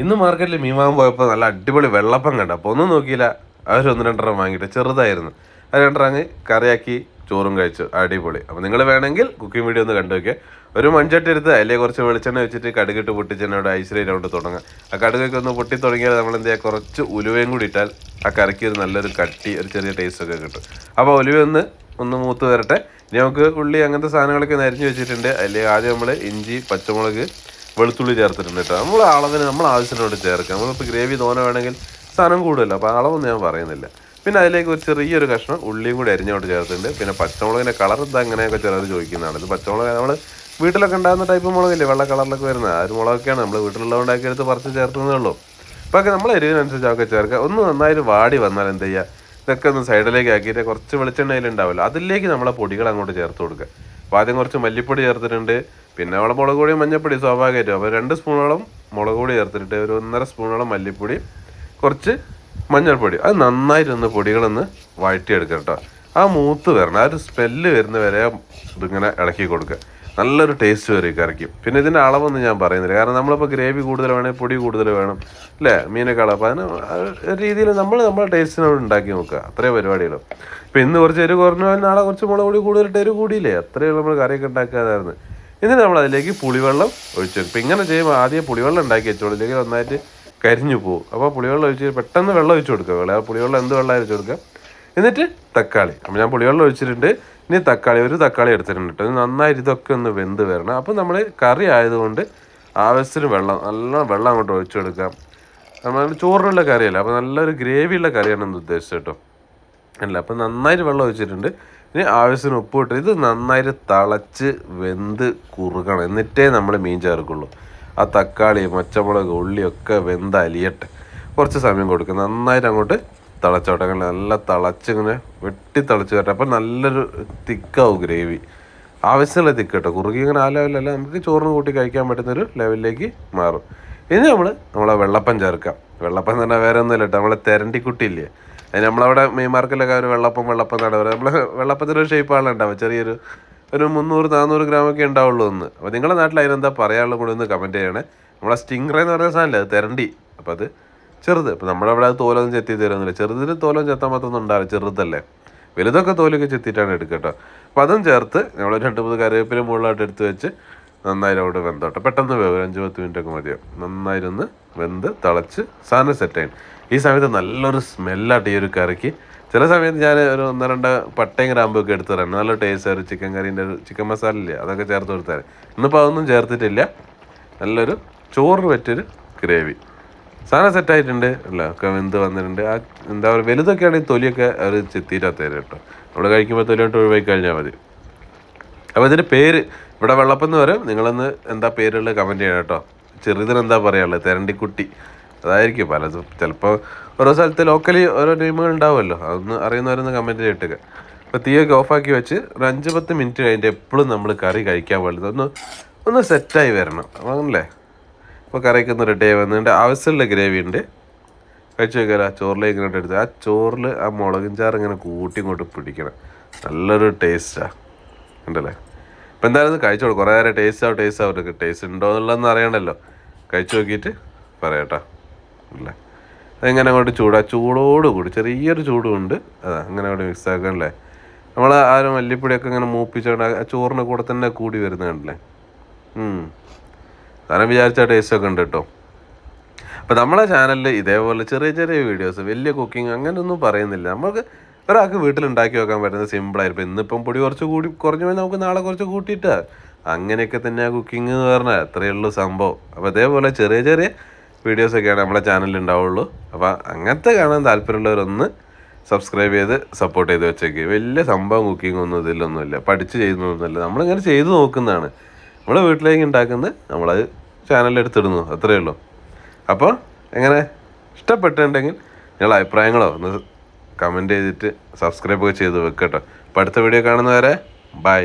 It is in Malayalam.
ഇന്ന് മാർക്കറ്റിൽ മീൻ വാങ്ങാൻ പോയപ്പോൾ നല്ല അടിപൊളി വെള്ളപ്പം കണ്ട. അപ്പോൾ ഒന്നും നോക്കിയില്ല. അവർ ഒന്ന് രണ്ടെണ്ണം വാങ്ങിയിട്ട് ചെറുതായിരുന്നു. അത് രണ്ടെണ്ണം കറിയാക്കി ചോറും കഴിച്ചു. അടിപൊളി. അപ്പോൾ നിങ്ങൾ വേണമെങ്കിൽ കുക്കിംഗ് വീഡിയോ ഒന്ന് കണ്ടു വയ്ക്കുക ഒരു മൺചട്ടി എടുത്ത് അതിലെ കുറച്ച് വെളിച്ചെണ്ണ വെച്ചിട്ട് കടുകിട്ട് പൊട്ടിച്ചെണ്ണയുടെ ഐശ്വര്യം കൊണ്ട് തുടങ്ങാം. ആ കടുകൊക്കെ ഒന്ന് പൊട്ടി തുടങ്ങിയാൽ നമ്മൾ എന്ത് ചെയ്യുക കുറച്ച് ഉലുവയും കൂടി ഇട്ടാൽ ആ കറിക്ക് ഒരു നല്ലൊരു കട്ടി ഒരു ചെറിയ ടേസ്റ്റ് ഒക്കെ കിട്ടും. അപ്പോൾ ഉലുവ ഒന്ന് ഒന്ന് മൂത്ത് വരട്ടെ. ഇനി നമുക്ക് ഉള്ളി അങ്ങനത്തെ സാധനങ്ങളൊക്കെ നരിഞ്ഞ് വെച്ചിട്ടുണ്ട്. അതിൽ ആദ്യം നമ്മൾ ഇഞ്ചി പച്ചമുളക് വെളുത്തുള്ളി ചേർത്തിട്ടുണ്ട് കേട്ടോ. നമ്മൾ അളവിന് നമ്മൾ ആവശ്യത്തിനോട് ചേർക്കുക നമ്മളിപ്പോൾ ഗ്രേവി തോന വേണമെങ്കിൽ സാധനം കൂടുതലോ അപ്പോൾ അളവൊന്നും ഞാൻ പറയുന്നില്ല. പിന്നെ അതിലേക്ക് ഒരു ചെറിയൊരു കഷ്ണം ഉള്ളിയും കൂടി അരിഞ്ഞോട്ട് ചേർത്തിട്ടുണ്ട്. പിന്നെ പച്ചമുളകിന്റെ കളർ എന്താ അങ്ങനെയൊക്കെ ചിലർ ചോദിക്കുന്നതാണ്. ഇത് പച്ചമുളക് നമ്മൾ വീട്ടിലൊക്കെ ഉണ്ടാകുന്ന ടൈപ്പ് മുളകില്ലേ? വെള്ള കളറിലൊക്കെ വരുന്നത്. ആ ഒരു മുളകൊക്കെയാണ് നമ്മൾ വീട്ടിലുള്ളതുകൊണ്ടൊക്കെ എടുത്ത് പറിച്ച് ചേർത്തുന്നേ ഉള്ളൂ. അപ്പോൾ ഒക്കെ നമ്മൾ എരിവിനനുസരിച്ച് ഒക്കെ ചേർക്കുക ഒന്ന് നന്നായിട്ട് വാടി വന്നാൽ എന്ത് ചെയ്യുക ഇതൊക്കെ ഒന്ന് സൈഡിലേക്ക് ആക്കിയിട്ട് കുറച്ച് വെളിച്ചെണ്ണയിൽ ഉണ്ടാവില്ല അതിലേക്ക് നമ്മളെ പൊടികൾ അങ്ങോട്ട് ചേർത്ത് കൊടുക്കുക. അപ്പോൾ ആദ്യം കുറച്ച് മല്ലിപ്പൊടി ചേർത്തിട്ടുണ്ട്. പിന്നെ അവിടെ മുളക് പൊടി മഞ്ഞപ്പൊടി സ്വാഭാവികമായിട്ടും. അപ്പോൾ രണ്ട് സ്പൂണോളം മുളക് പൊടി ചേർത്തിട്ട് ഒരു ഒന്നര സ്പൂണോളം മല്ലിപ്പൊടി കുറച്ച് മഞ്ഞൾപ്പൊടി. അത് നന്നായിട്ടൊന്ന് പൊടികളൊന്ന് വഴറ്റിയെടുക്കുക കേട്ടോ. ആ മൂത്ത് വരണം. ആ ഒരു സ്മെല്ല് വരുന്ന വരെ ഇതിങ്ങനെ ഇളക്കി കൊടുക്കുക. നല്ലൊരു ടേസ്റ്റ് വരും കറിക്ക്. പിന്നെ ഇതിന്റെ അളവൊന്നും ഞാൻ പറയുന്നില്ല. കാരണം നമ്മളിപ്പോൾ ഗ്രേവി കൂടുതൽ വേണം പൊടി കൂടുതൽ വേണം. അല്ലേ? മീനൊക്കെ അളവ്. അതിന് രീതിയിൽ നമ്മൾ നമ്മുടെ ടേസ്റ്റിനോട് ഉണ്ടാക്കി നോക്കുക. അത്രേ പരിപാടികളും ഇപ്പം ഇന്ന് കുറച്ച് എരിവ് കുറഞ്ഞു. നാളെ കുറച്ച് മുളക് പൊടി കൂടുതലിട്ട് എരിവ് കൂടിയില്ലേ? അത്രയും നമ്മൾ കറിയൊക്കെ ഉണ്ടാക്കാതായിരുന്നു. എന്നിട്ട് നമ്മൾ അതിലേക്ക് പുളിവെള്ളം ഒഴിച്ചു കൊടുക്കും. ഇങ്ങനെ ചെയ്യുമ്പോൾ ആദ്യം പുളിവെള്ളം ഉണ്ടാക്കി വെച്ചോളൂ. ഇല്ലെങ്കിൽ നന്നായിട്ട് കരിഞ്ഞു പോകും അപ്പോൾ പുളിവെള്ളം ഒഴിച്ച് പെട്ടെന്ന് വെള്ളം ഒഴിച്ച് കൊടുക്കുക വെള്ളം ആ പുളിവെള്ളം എന്ത് വെള്ളം ഒഴിച്ച് കൊടുക്കുക. എന്നിട്ട് തക്കാളി. അപ്പോൾ ഞാൻ പുളിവെള്ളം ഒഴിച്ചിട്ടുണ്ട്. ഇനി തക്കാളി ഒരു തക്കാളി എടുത്തിട്ടുണ്ട് കേട്ടോ. നന്നായിട്ട് ഇതൊക്കെ ഒന്ന് വെന്ത് വരണം. അപ്പോൾ നമ്മൾ കറി ആയതുകൊണ്ട് ആവശ്യത്തിന് വെള്ളം നല്ല വെള്ളം അങ്ങോട്ട് ഒഴിച്ചു കൊടുക്കാം നമ്മൾ ചോറിനുള്ള കറിയല്ല. അപ്പോൾ നല്ലൊരു ഗ്രേവിയുള്ള കറിയാണ് എന്ന് ഉദ്ദേശിച്ചത് കേട്ടോ. അല്ല അപ്പം നന്നായിട്ട് വെള്ളം ഒഴിച്ചിട്ടുണ്ട്. ഇനി ആവശ്യത്തിന് ഉപ്പ് ഇട്ട് ഇത് നന്നായിട്ട് തിളച്ച് വെന്ത് കുറുകണം. എന്നിട്ടേ നമ്മൾ മീൻ ചേർക്കുള്ളൂ. ആ തക്കാളി പച്ചമുളക് ഉള്ളിയൊക്കെ വെന്ത് അലിയട്ടെ. കുറച്ച് സമയം കൊടുക്കുക നന്നായിട്ട് അങ്ങോട്ട് തിളച്ചോട്ടെ. അങ്ങനെ നല്ല തിളച്ച് ഇങ്ങനെ വെട്ടി തിളച്ച് വരട്ടെ. അപ്പം നല്ലൊരു തിക്കാവും ഗ്രേവി. ആവശ്യമുള്ള തിക്ക് കേട്ടോ കുറുകി ഇങ്ങനെ ആ ലെവലല്ല നമുക്ക് ചോറിന് കൂട്ടി കഴിക്കാൻ പറ്റുന്നൊരു ലെവലിലേക്ക് മാറും. ഇനി നമ്മൾ നമ്മളെ വെള്ളപ്പം ചേർക്കാം. വെള്ളപ്പം തന്നെ വേറെ ഒന്നുമില്ല കേട്ടോ നമ്മളെ തെരണ്ടിക്കുട്ടി ഇല്ലേ? അതിന് നമ്മളവിടെ മെയ് മാർക്കറ്റിലൊക്കെ ഒരു വെള്ളപ്പം വെള്ളപ്പം എന്നാണ് നമ്മൾ വെള്ളപ്പത്തിനൊരു ഷേപ്പാണ് ഉണ്ടാവുക ചെറിയൊരു ഒരു മുന്നൂറ് നാനൂറ് ഗ്രാമൊക്കെ ഉണ്ടാവുള്ളൂ ഒന്ന് അപ്പോൾ നിങ്ങളുടെ നാട്ടിൽ അതിനെന്താ പറയാനുള്ള കൂടെ ഒന്ന് കമന്റ് ചെയ്യണേ. നമ്മളെ സ്റ്റിംഗ്റേ എന്ന് പറയുന്ന സാധനമല്ലേ അത് തെരണ്ടി. അപ്പോൾ അത് ചെറുത്. ഇപ്പോൾ നമ്മളവിടെ അത് തോലൊന്നും ചെത്തി തരുന്നില്ല. ചെറുതിന് തോലം ചെത്താൻ മാത്രമൊന്നും ഉണ്ടാവില്ല. ചെറുതല്ലേ. വലുതൊക്കെ തോലൊക്കെ ചെത്തിയിട്ടാണ് എടുക്കുക കേട്ടോ. അപ്പോൾ അതും ചേർത്ത് നമ്മൾ രണ്ട് മൂന്ന് കറിവേപ്പില മുകളിലായിട്ട് എടുത്ത് വെച്ച് നന്നായിട്ട് അവിടെ വെന്തോട്ടെ. പെട്ടെന്ന് വേവ് അഞ്ച് പത്ത് മിനിറ്റ് ഒക്കെ മതിയാവും നന്നായിരുന്ന് വെന്ത് തിളച്ച് സാധനം സെറ്റായി ഈ സമയത്ത് നല്ലൊരു സ്മെല്ലാട്ട് ഈ ഒരു കറിക്ക്. ചില സമയത്ത് ഞാൻ ഒരു ഒന്ന് രണ്ട് പട്ടയും ഗ്രാമ്പും ഒക്കെ എടുത്ത് തരാം. നല്ല ടേസ്റ്റ് ഒരു ചിക്കൻ കറീന്റെ ഒരു ചിക്കൻ മസാല ഇല്ല? അതൊക്കെ ചേർത്ത് കൊടുത്താൽ ഇന്നിപ്പോൾ അതൊന്നും ചേർത്തിട്ടില്ല. നല്ലൊരു ചോറ് പറ്റിയൊരു ഗ്രേവി സാധനം സെറ്റായിട്ടുണ്ട് അല്ല ഒക്കെ വെന്ത് വന്നിട്ടുണ്ട്. ആ എന്താ പറയുക വലുതൊക്കെ ആണെങ്കിൽ തൊലിയൊക്കെ അവർ ചെത്തിയിട്ടാ കേട്ടോ. നമ്മൾ കഴിക്കുമ്പോൾ തൊലിയോട്ട് ഒഴിവാക്കി കഴിഞ്ഞാൽ മതി. അപ്പോൾ ഇതിന്റെ പേര് ഇവിടെ വെള്ളപ്പെന്ന് വരും നിങ്ങളൊന്ന് എന്താ പേരുള്ളത് കമന്റ് ചെയ്യണം കേട്ടോ. ചെറുതിന് എന്താ പറയാനുള്ളത് തെരണ്ടിക്കുട്ടി. അതായിരിക്കും പലതും. ചിലപ്പോൾ ഓരോ സ്ഥലത്ത് ലോക്കലി ഓരോ ടീമുകൾ ഉണ്ടാവുമല്ലോ. അതൊന്ന് അറിയുന്നവരൊന്ന് കമന്റ് ചെയ്തിട്ടൊക്കെ. അപ്പോൾ തീയൊക്കെ ഓഫാക്കി വെച്ച് ഒരു അഞ്ച് പത്ത് മിനിറ്റ് കഴിഞ്ഞിട്ട് എപ്പോഴും നമ്മൾ കറി കഴിക്കാൻ പാടില്ല. ഒന്ന് ഒന്ന് സെറ്റായി വരണം. അങ്ങനല്ലേ അപ്പോൾ കറിയൊക്കെ ഒന്ന് റെഡി ആയി വന്നിട്ട് ആവശ്യമുള്ള ഗ്രേവി ഉണ്ട്. കഴിച്ചു വെക്കാല ചോറിലേക്ക് ഇങ്ങോട്ട് എടുത്ത്. ആ ചോറിൽ ആ മുളകും ചാറ് ഇങ്ങനെ കൂട്ടി ഇങ്ങോട്ട് പിടിക്കണം. നല്ലൊരു ടേസ്റ്റാണ് ഉണ്ടല്ലേ ഇപ്പം എന്തായാലും ഒന്ന് കഴിച്ചോളൂ കുറേ നേരം ടേസ്റ്റ് ആവും ടേസ്റ്റ് ആവും. ടേസ്റ്റ് ഉണ്ടോ എന്നുള്ളതെന്ന് അറിയണമല്ലോ കഴിച്ചു നോക്കിയിട്ട് പറയട്ടോ. അല്ലേ? അതെങ്ങനെ അങ്ങോട്ട് ചൂടാ? ചൂടോട് കൂടി. ചെറിയൊരു ചൂടുണ്ട്. അതാ അങ്ങനെ അവിടെ മിക്സ് ആക്കണല്ലേ? നമ്മൾ ആ ഒരു മല്ലിപ്പൊടിയൊക്കെ ഇങ്ങനെ മൂപ്പിച്ചുകൊണ്ട് ആ ചോറിന്റെ കൂടെ തന്നെ കൂടി വരുന്നുണ്ടല്ലേ സാധനം വിചാരിച്ച ടേസ്റ്റ് ഒക്കെ ഉണ്ട് കേട്ടോ. അപ്പോൾ നമ്മളെ ചാനലിൽ ഇതേപോലെ ചെറിയ ചെറിയ വീഡിയോസ് വലിയ കുക്കിംഗ് അങ്ങനെയൊന്നും പറയുന്നില്ല. നമുക്ക് ഒരാൾക്ക് വീട്ടിൽ ഉണ്ടാക്കി വെക്കാൻ പറ്റുന്ന സിമ്പിളായിരിക്കും ഇന്നിപ്പം പൊടി കുറച്ച് കൂടി കുറഞ്ഞു പോയി നമുക്ക് നാളെ കുറച്ച് കൂട്ടിയിട്ട് അങ്ങനെയൊക്കെ തന്നെയാണ് കുക്കിംഗ് എന്ന് പറഞ്ഞാൽ അത്രയേ ഉള്ളൂ സംഭവം. അപ്പോൾ അതേപോലെ ചെറിയ ചെറിയ വീഡിയോസൊക്കെയാണ് നമ്മളെ ചാനലിൽ ഉണ്ടാവുള്ളൂ. അപ്പോൾ അങ്ങനത്തെ കാണാൻ താല്പര്യമുള്ളവരൊന്ന് സബ്സ്ക്രൈബ് ചെയ്ത് സപ്പോർട്ട് ചെയ്ത് വെച്ചേക്ക്. വലിയ സംഭവം കുക്കിംഗ് ഒന്നും ഇതിലൊന്നുമില്ല. പഠിച്ച് ചെയ്യുന്നൊന്നുമില്ല നമ്മളിങ്ങനെ ചെയ്ത് നോക്കുന്നതാണ്. നമ്മൾ വീട്ടിലേക്ക് ഉണ്ടാക്കുന്നത് നമ്മളത് ചാനലിൽ എടുത്തിടുന്നു. അത്രയേ ഉള്ളൂ. അപ്പോൾ എങ്ങനെ? ഇഷ്ടപ്പെട്ടിട്ടുണ്ടെങ്കിൽ നിങ്ങളുടെ അഭിപ്രായങ്ങളോ ഒന്ന് കമന്റ് ചെയ്തിട്ട് സബ്സ്ക്രൈബ് ചെയ്ത് വെക്കട്ടോ അപ്പോൾ അടുത്ത വീഡിയോ കാണുന്നവരെ ബൈ